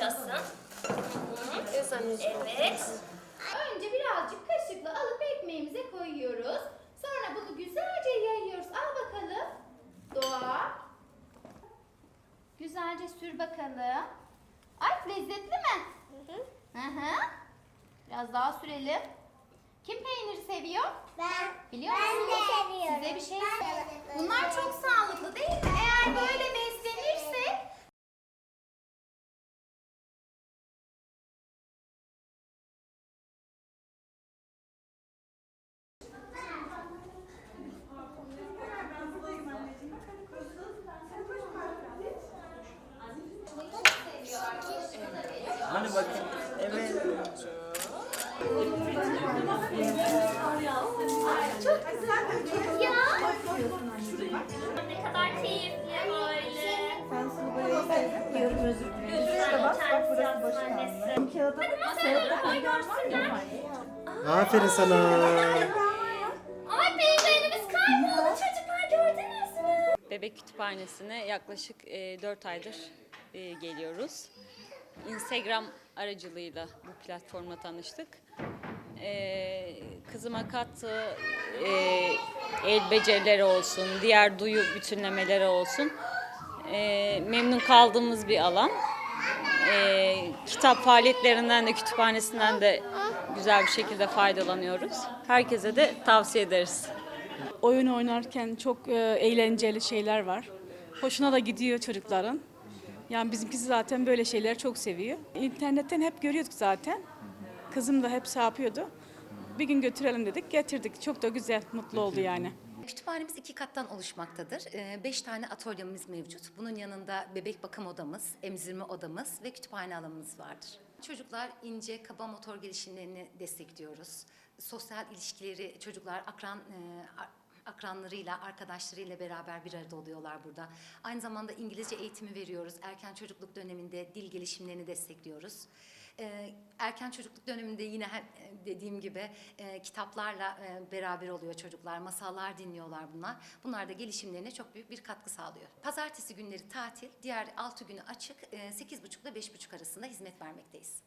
boşalsın. Evet. Önce birazcık kaşıkla alıp ekmeğimize koyuyoruz. Sonra bunu güzelce yayıyoruz. Al bakalım. Doğa. Güzelce sür bakalım. Ay lezzetli mi? Hı hı. Hı hı. Biraz daha sürelim. Kim peyniri seviyor? Ben. Biliyor ben de seviyorum. Size bir şey Ben de. Bunlar çok sağlıklı değil mi? Ya Ne kadar keyifli böyle. Ben özür dilerim. Bak. Bak burası boş kaldı. Kağıda. Aferin sana. Ay peynirlerimiz kayboldu çocuklar gördünüz mü? Bebek Kütüphanesi'ne yaklaşık e, 4 aydır e, geliyoruz. Instagram aracılığıyla bu platformla tanıştık. E, kızıma kattığı e, el becerileri olsun, diğer duyu bütünlemeleri olsun. E, memnun kaldığımız bir alan. E, kitap faaliyetlerinden de kütüphanesinden de güzel bir şekilde faydalanıyoruz. Herkese de tavsiye ederiz. oyun oynarken çok e, eğlenceli şeyler var. Hoşuna da gidiyor çocukların. Yani bizimkisi zaten böyle şeyleri çok seviyor. İnternetten hep görüyorduk zaten. Kızım da hep şey yapıyordu. Bir gün götürelim dedik, getirdik. Çok da güzel, mutlu oldu yani. Kütüphanemiz iki kattan oluşmaktadır. Ee, Beş tane atölyemiz mevcut. Bunun yanında bebek bakım odamız, emzirme odamız ve kütüphane alanımız vardır. Çocuklar ince, kaba motor gelişimlerini destekliyoruz. Sosyal ilişkileri çocuklar akran e, akranlarıyla, arkadaşlarıyla beraber bir arada oluyorlar burada. Aynı zamanda İngilizce eğitimi veriyoruz. Erken çocukluk döneminde dil gelişimlerini destekliyoruz. Ee, erken çocukluk döneminde yine he- dediğim gibi e, kitaplarla e, beraber oluyor çocuklar. Masallar dinliyorlar bunlar. Bunlar da gelişimlerine çok büyük bir katkı sağlıyor. Pazartesi günleri tatil, diğer 6 günü açık. E, 8.30 ile 5.30 arasında hizmet vermekteyiz.